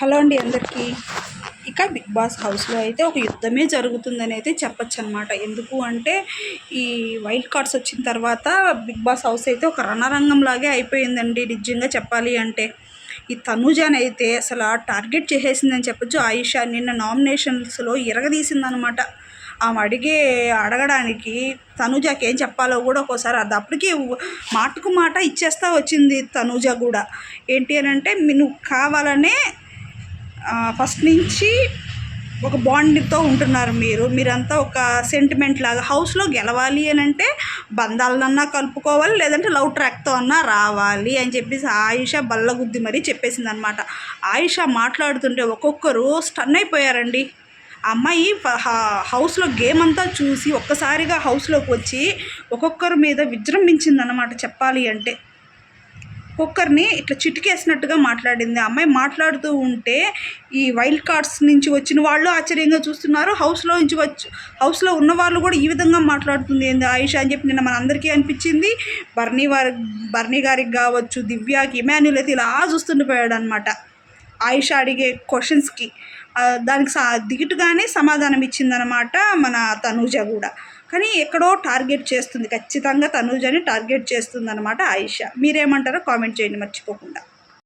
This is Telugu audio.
హలో అండి అందరికీ. ఇక బిగ్ బాస్ హౌస్లో అయితే ఒక యుద్ధమే జరుగుతుందని అయితే చెప్పచ్చు అనమాట ఎందుకు అంటే ఈ వైల్డ్ కార్డ్స్ వచ్చిన తర్వాత బిగ్ బాస్ హౌస్ అయితే ఒక రణరంగం లాగే అయిపోయిందండి నిజంగా చెప్పాలి అంటే. ఈ తనుజాని అయితే అసలు టార్గెట్ చేసేసిందని చెప్పొచ్చు. ఆయిషా నిన్న నామినేషన్స్లో ఇరగదీసిందనమాట ఆమె అడిగే అడగడానికి తనుజాకి ఏం చెప్పాలో కూడా ఒక్కోసారి అది అప్పటికి మాటకు మాట ఇచ్చేస్తా వచ్చింది తనుజ కూడా. ఏంటి అని అంటే నువ్వు కావాలనే ఫస్ట్ నుంచి ఒక బాండ్తో ఉంటున్నారు మీరు. మీరంతా ఒక సెంటిమెంట్ లాగా హౌస్లో గెలవాలి అని అంటే బంధాలనన్నా కలుపుకోవాలి లేదంటే లవ్ ట్రాక్తో అన్నా రావాలి అని చెప్పేసి ఆయుష బల్లగుద్ది మరీ చెప్పేసింది అనమాట ఆయుష మాట్లాడుతుంటే ఒక్కొక్కరు స్టన్ అయిపోయారండి. అమ్మాయి హౌస్లో గేమ్ అంతా చూసి ఒక్కసారిగా హౌస్లోకి వచ్చి ఒక్కొక్కరి మీద విజృంభించింది అనమాట చెప్పాలి అంటే. కుక్కర్ని ఇట్లా చిటికేసినట్టుగా మాట్లాడింది. ఆ అమ్మాయి మాట్లాడుతూ ఉంటే ఈ వైల్డ్ కార్డ్స్ నుంచి వచ్చిన వాళ్ళు ఆశ్చర్యంగా చూస్తున్నారు. హౌస్లో నుంచి వచ్చి హౌస్లో ఉన్న వాళ్ళు కూడా ఈ విధంగా మాట్లాడుతుంది. ఏంది ఆయుష అని చెప్పి నిన్న మనందరికీ అనిపించింది. బర్నీ వారి బర్నీ గారికి కావచ్చు దివ్యాకి ఇమాన్యుల్ అయితే ఇలా చూస్తుండిపోయాడు అనమాట ఆయుష అడిగే క్వశ్చన్స్కి దానికి సా దిగుటుగానే సమాధానం ఇచ్చిందనమాట మన తనూజ కూడా. కానీ ఎక్కడో టార్గెట్ చేస్తుంది. ఖచ్చితంగా తనూజని టార్గెట్ చేస్తుంది అనమాట ఆయుష. మీరేమంటారో కామెంట్ చేయండి మర్చిపోకుండా.